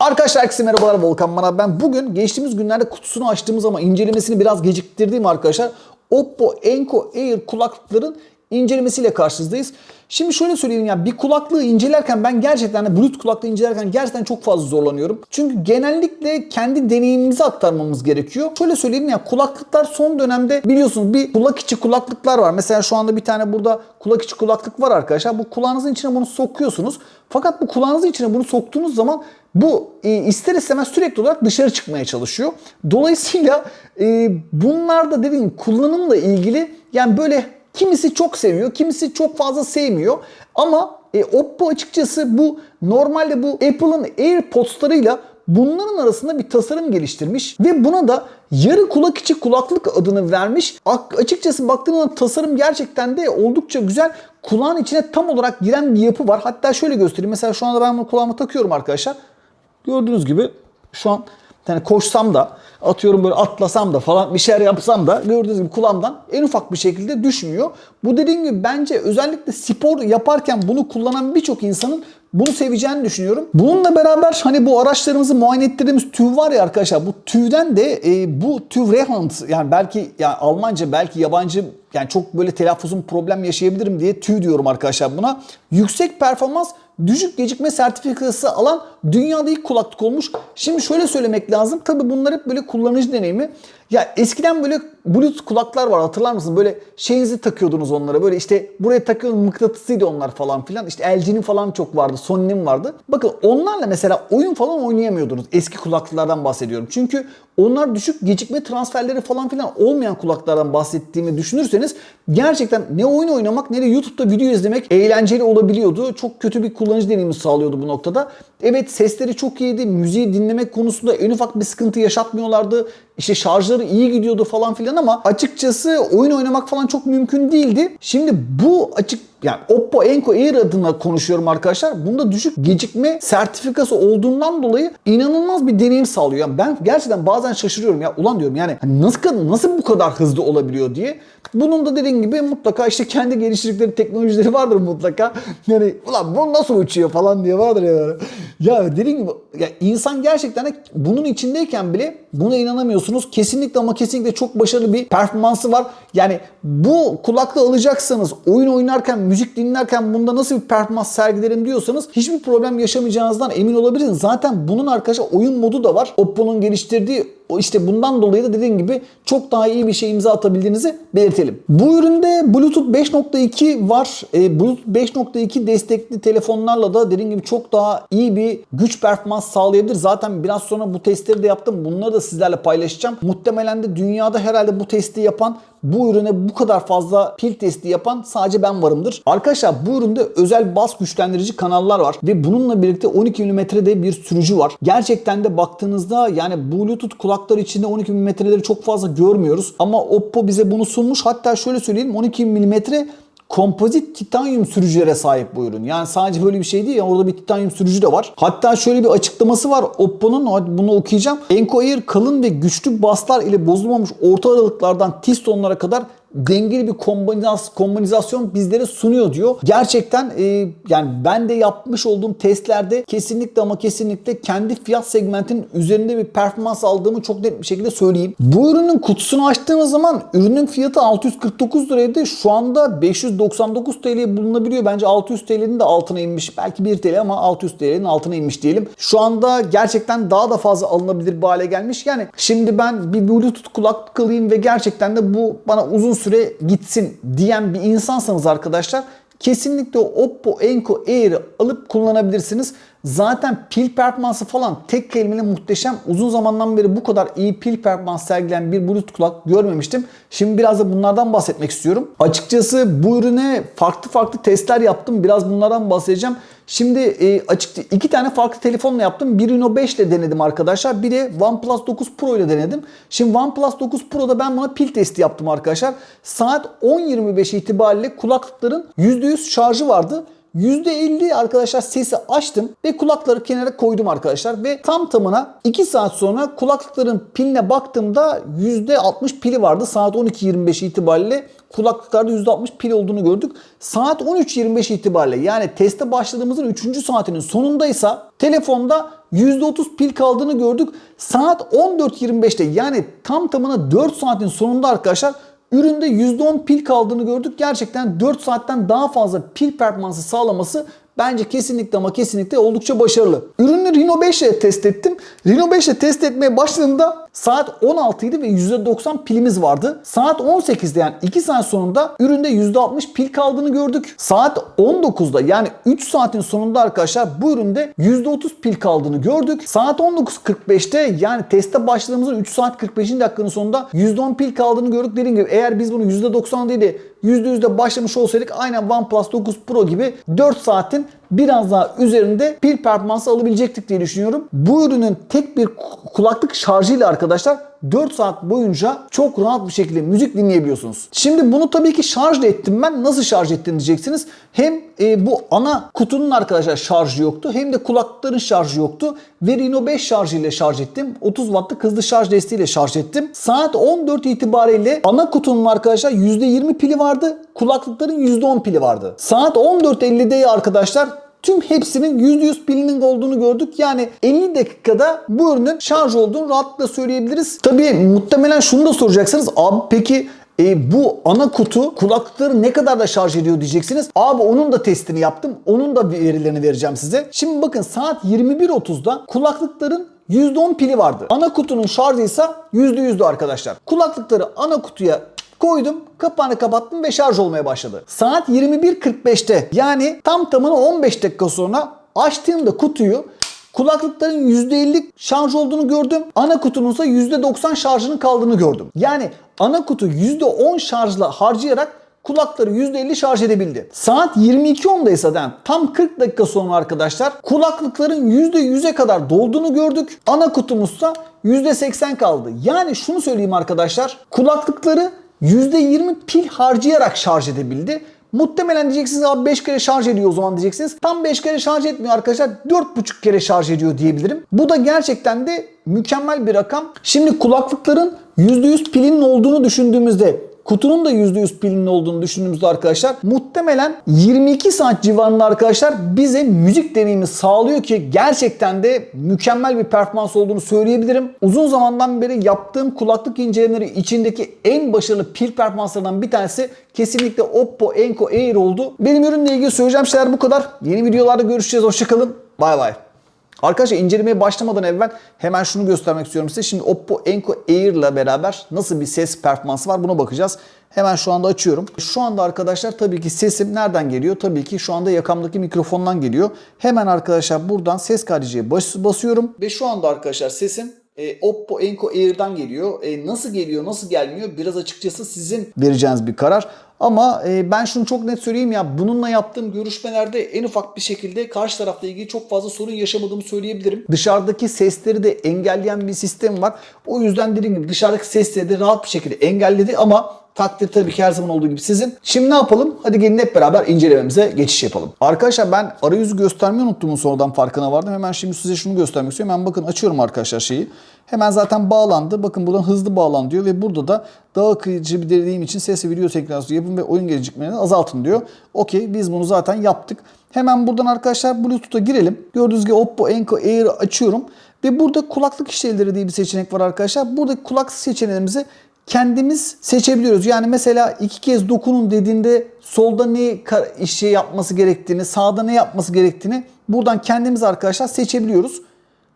Arkadaşlar herkese merhabalar Volkan Maral ben. Bugün geçtiğimiz günlerde kutusunu açtığımız ama incelemesini biraz geciktirdiğim arkadaşlar Oppo Enco Air kulaklıkların incelemesiyle karşınızdayız. Şimdi şöyle söyleyeyim ya bir kulaklığı incelerken ben gerçekten de Bluetooth kulaklığı incelerken gerçekten çok fazla zorlanıyorum. Çünkü genellikle kendi deneyimimizi aktarmamız gerekiyor. Şöyle söyleyeyim ya kulaklıklar son dönemde biliyorsunuz bir kulak içi kulaklıklar var. Mesela şu anda bir tane burada kulak içi kulaklık var arkadaşlar. Bu kulağınızın içine bunu sokuyorsunuz. Fakat bu kulağınızın içine bunu soktuğunuz zaman bu e, ister istemez sürekli olarak dışarı çıkmaya çalışıyor. Dolayısıyla e, bunlar da dediğim kullanımla ilgili yani böyle kimisi çok seviyor, kimisi çok fazla sevmiyor. Ama e, Oppo açıkçası bu normalde bu Apple'ın AirPods'larıyla bunların arasında bir tasarım geliştirmiş ve buna da yarı kulak içi kulaklık adını vermiş. Açıkçası baktığınızda tasarım gerçekten de oldukça güzel. Kulağın içine tam olarak giren bir yapı var. Hatta şöyle göstereyim. Mesela şu anda ben bunu kulağıma takıyorum arkadaşlar. Gördüğünüz gibi şu an yani koşsam da atıyorum böyle atlasam da falan bir şeyler yapsam da gördüğünüz gibi kulağımdan en ufak bir şekilde düşmüyor. Bu dediğim gibi bence özellikle spor yaparken bunu kullanan birçok insanın bunu seveceğini düşünüyorum. Bununla beraber hani bu araçlarımızı muayene ettirdiğimiz tüv var ya arkadaşlar bu tüvden de e, bu tüv Rehand yani belki yani Almanca belki yabancı yani çok böyle telaffuzum problem yaşayabilirim diye tüv diyorum arkadaşlar buna. Yüksek performans düşük gecikme sertifikası alan dünyada ilk kulaklık olmuş. Şimdi şöyle söylemek lazım. Tabi bunlar hep böyle kullanıcı deneyimi. Ya eskiden böyle Bluetooth kulaklar var hatırlar mısın? Böyle şeyinizi takıyordunuz onlara. Böyle işte buraya takıyordunuz mıknatısıydı onlar falan filan. İşte LG'nin falan çok vardı. Sony'nin vardı. Bakın onlarla mesela oyun falan oynayamıyordunuz. Eski kulaklıklardan bahsediyorum. Çünkü onlar düşük gecikme transferleri falan filan olmayan kulaklardan bahsettiğimi düşünürseniz gerçekten ne oyun oynamak ne de YouTube'da video izlemek eğlenceli olabiliyordu. Çok kötü bir kullanıcı deneyimi sağlıyordu bu noktada. Evet sesleri çok iyiydi. Müziği dinlemek konusunda en ufak bir sıkıntı yaşatmıyorlardı. İşte şarjları iyi gidiyordu falan filan ama açıkçası oyun oynamak falan çok mümkün değildi. Şimdi bu açık yani Oppo Enco Air adına konuşuyorum arkadaşlar. Bunda düşük gecikme sertifikası olduğundan dolayı inanılmaz bir deneyim sağlıyor. Yani ben gerçekten bazen şaşırıyorum ya. Ulan diyorum yani hani nasıl nasıl bu kadar hızlı olabiliyor diye. Bunun da dediğim gibi mutlaka işte kendi geliştirdikleri teknolojileri vardır mutlaka. Yani ulan bu nasıl uçuyor falan diye vardır ya. Ya dediğim gibi ya insan gerçekten de bunun içindeyken bile buna inanamıyorsunuz. Kesinlikle ama kesinlikle çok başarılı bir performansı var. Yani bu kulaklığı alacaksanız oyun oynarken, müzik dinlerken bunda nasıl bir performans sergilerim diyorsanız hiçbir problem yaşamayacağınızdan emin olabilirsiniz. Zaten bunun arkadaşlar oyun modu da var. Oppo'nun geliştirdiği o işte bundan dolayı da dediğim gibi çok daha iyi bir şey imza atabildiğinizi belirtelim. Bu üründe Bluetooth 5.2 var. E, Bluetooth 5.2 destekli telefonlarla da dediğim gibi çok daha iyi bir güç performans sağlayabilir. Zaten biraz sonra bu testleri de yaptım. Bunları da sizlerle paylaşacağım. Muhtemelen de dünyada herhalde bu testi yapan bu ürüne bu kadar fazla pil testi yapan sadece ben varımdır. Arkadaşlar bu üründe özel bas güçlendirici kanallar var ve bununla birlikte 12 mm'de bir sürücü var. Gerçekten de baktığınızda yani Bluetooth kulaklar içinde 12 mm'leri çok fazla görmüyoruz ama Oppo bize bunu sunmuş. Hatta şöyle söyleyeyim 12 mm kompozit titanyum sürücülere sahip bu ürün. Yani sadece böyle bir şey değil. Yani orada bir titanyum sürücü de var. Hatta şöyle bir açıklaması var Oppo'nun. Bunu okuyacağım. Enco Air kalın ve güçlü baslar ile bozulmamış orta aralıklardan tiz tonlara kadar dengeli bir kombinasyon, bizlere sunuyor diyor. Gerçekten e, yani ben de yapmış olduğum testlerde kesinlikle ama kesinlikle kendi fiyat segmentinin üzerinde bir performans aldığımı çok net bir şekilde söyleyeyim. Bu ürünün kutusunu açtığımız zaman ürünün fiyatı 649 liraydı. Şu anda 599 TL'ye bulunabiliyor. Bence 600 TL'nin de altına inmiş. Belki 1 TL ama 600 TL'nin altına inmiş diyelim. Şu anda gerçekten daha da fazla alınabilir bir hale gelmiş. Yani şimdi ben bir Bluetooth kulaklık alayım ve gerçekten de bu bana uzun süre gitsin diyen bir insansanız arkadaşlar kesinlikle Oppo Enco Air'i alıp kullanabilirsiniz. Zaten pil performansı falan tek kelimeyle muhteşem. Uzun zamandan beri bu kadar iyi pil performans sergileyen bir Bluetooth kulak görmemiştim. Şimdi biraz da bunlardan bahsetmek istiyorum. Açıkçası bu ürüne farklı farklı testler yaptım. Biraz bunlardan bahsedeceğim. Şimdi e, açıkça iki tane farklı telefonla yaptım. Bir Reno 5 ile denedim arkadaşlar. Bir de OnePlus 9 Pro ile denedim. Şimdi OnePlus 9 Pro'da ben buna pil testi yaptım arkadaşlar. Saat 10.25 itibariyle kulaklıkların %100 şarjı vardı. %50 arkadaşlar sesi açtım ve kulakları kenara koydum arkadaşlar ve tam tamına 2 saat sonra kulaklıkların piline baktığımda %60 pili vardı saat 12.25 itibariyle kulaklıklarda %60 pil olduğunu gördük. Saat 13.25 itibariyle yani teste başladığımızın 3. saatinin sonundaysa telefonda %30 pil kaldığını gördük. Saat 14.25'te yani tam tamına 4 saatin sonunda arkadaşlar üründe %10 pil kaldığını gördük. Gerçekten 4 saatten daha fazla pil performansı sağlaması bence kesinlikle ama kesinlikle oldukça başarılı. Ürünü Reno 5 ile test ettim. Reno 5 ile test etmeye başladığımda saat 16 idi ve %90 pilimiz vardı. Saat 18'de yani 2 saat sonunda üründe %60 pil kaldığını gördük. Saat 19'da yani 3 saatin sonunda arkadaşlar bu üründe %30 pil kaldığını gördük. Saat 19.45'te yani teste başladığımızın 3 saat 45. dakikanın sonunda %10 pil kaldığını gördük. Dediğim gibi eğer biz bunu %90 değil de %100'de başlamış olsaydık aynen OnePlus 9 Pro gibi 4 saatin biraz daha üzerinde pil performansı alabilecektik diye düşünüyorum. Bu ürünün tek bir kulaklık şarjıyla arkadaşlar 4 saat boyunca çok rahat bir şekilde müzik dinleyebiliyorsunuz. Şimdi bunu tabii ki şarj ettim ben. Nasıl şarj ettim diyeceksiniz. Hem e, bu ana kutunun arkadaşlar şarjı yoktu hem de kulaklıkların şarjı yoktu. Ve Reno 5 şarjı ile şarj ettim. 30 wattlık hızlı şarj desteğiyle şarj ettim. Saat 14 itibariyle ana kutunun arkadaşlar %20 pili vardı. Kulaklıkların %10 pili vardı. Saat 14.50'de arkadaşlar Tüm hepsinin %100 pilinin olduğunu gördük. Yani 50 dakikada bu ürünün şarj olduğunu rahatlıkla söyleyebiliriz. Tabii muhtemelen şunu da soracaksınız. Abi peki e, bu ana kutu kulaklıkları ne kadar da şarj ediyor diyeceksiniz. Abi onun da testini yaptım. Onun da verilerini vereceğim size. Şimdi bakın saat 21.30'da kulaklıkların %10 pili vardı. Ana kutunun şarjı ise %100'dü arkadaşlar. Kulaklıkları ana kutuya koydum, kapağını kapattım ve şarj olmaya başladı. Saat 21.45'te yani tam tamına 15 dakika sonra açtığımda kutuyu kulaklıkların %50 şarj olduğunu gördüm. Ana kutunun ise %90 şarjının kaldığını gördüm. Yani ana kutu %10 şarjla harcayarak kulakları %50 şarj edebildi. Saat 22.10'da ise yani tam 40 dakika sonra arkadaşlar kulaklıkların %100'e kadar dolduğunu gördük. Ana kutumuzsa %80 kaldı. Yani şunu söyleyeyim arkadaşlar kulaklıkları %20 pil harcayarak şarj edebildi. Muhtemelen diyeceksiniz abi 5 kere şarj ediyor o zaman diyeceksiniz. Tam 5 kere şarj etmiyor arkadaşlar. 4,5 kere şarj ediyor diyebilirim. Bu da gerçekten de mükemmel bir rakam. Şimdi kulaklıkların %100 pilinin olduğunu düşündüğümüzde kutunun da %100 pilinin olduğunu düşündüğümüzde arkadaşlar muhtemelen 22 saat civarında arkadaşlar bize müzik deneyimi sağlıyor ki gerçekten de mükemmel bir performans olduğunu söyleyebilirim. Uzun zamandan beri yaptığım kulaklık incelemeleri içindeki en başarılı pil performanslarından bir tanesi kesinlikle Oppo Enco Air oldu. Benim ürünle ilgili söyleyeceğim şeyler bu kadar. Yeni videolarda görüşeceğiz. Hoşçakalın. Bay bay. Arkadaşlar incelemeye başlamadan evvel hemen şunu göstermek istiyorum size. Şimdi Oppo Enco Air ile beraber nasıl bir ses performansı var buna bakacağız. Hemen şu anda açıyorum. Şu anda arkadaşlar tabii ki sesim nereden geliyor? Tabii ki şu anda yakamdaki mikrofondan geliyor. Hemen arkadaşlar buradan ses kaydediciye bas basıyorum. Ve şu anda arkadaşlar sesim e, Oppo Enco Air'dan geliyor. E, nasıl geliyor, nasıl gelmiyor? Biraz açıkçası sizin vereceğiniz bir karar. Ama e, ben şunu çok net söyleyeyim ya bununla yaptığım görüşmelerde en ufak bir şekilde karşı tarafla ilgili çok fazla sorun yaşamadığımı söyleyebilirim. Dışarıdaki sesleri de engelleyen bir sistem var. O yüzden dediğim gibi dışarıdaki sesleri de rahat bir şekilde engelledi ama takdir tabii ki her zaman olduğu gibi sizin. Şimdi ne yapalım? Hadi gelin hep beraber incelememize geçiş yapalım. Arkadaşlar ben arayüzü göstermeyi unuttuğumun sonradan farkına vardım. Hemen şimdi size şunu göstermek istiyorum. Hemen bakın açıyorum arkadaşlar şeyi. Hemen zaten bağlandı. Bakın buradan hızlı bağlan diyor ve burada da daha akıcı bir dediğim için ses video teknolojisi yapın ve oyun gecikmelerini azaltın diyor. Okey biz bunu zaten yaptık. Hemen buradan arkadaşlar Bluetooth'a girelim. Gördüğünüz gibi Oppo Enco Air'ı açıyorum. Ve burada kulaklık işlevleri diye bir seçenek var arkadaşlar. Burada kulaklık seçeneğimizi kendimiz seçebiliyoruz. Yani mesela iki kez dokunun dediğinde solda ne işe yapması gerektiğini, sağda ne yapması gerektiğini buradan kendimiz arkadaşlar seçebiliyoruz.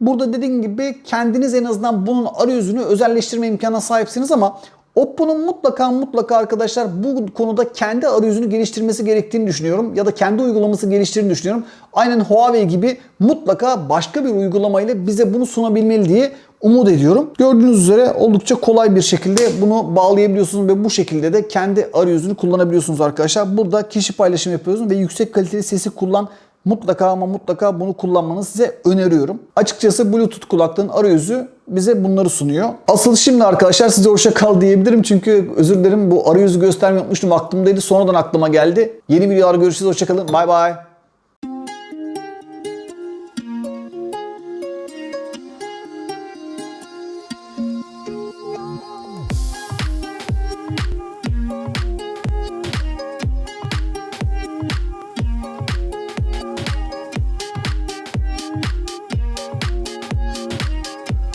Burada dediğim gibi kendiniz en azından bunun arayüzünü özelleştirme imkanına sahipsiniz ama Oppo'nun mutlaka mutlaka arkadaşlar bu konuda kendi arayüzünü geliştirmesi gerektiğini düşünüyorum. Ya da kendi uygulaması geliştirdiğini düşünüyorum. Aynen Huawei gibi mutlaka başka bir uygulamayla bize bunu sunabilmeli diye umut ediyorum. Gördüğünüz üzere oldukça kolay bir şekilde bunu bağlayabiliyorsunuz ve bu şekilde de kendi arayüzünü kullanabiliyorsunuz arkadaşlar. Burada kişi paylaşım yapıyorsunuz ve yüksek kaliteli sesi kullan mutlaka ama mutlaka bunu kullanmanızı size öneriyorum. Açıkçası Bluetooth kulaklığın arayüzü bize bunları sunuyor. Asıl şimdi arkadaşlar size hoşça kal diyebilirim çünkü özür dilerim bu arayüzü göstermeyi unutmuştum aklımdaydı sonradan aklıma geldi. Yeni videolarda görüşürüz hoşça kalın bay bay.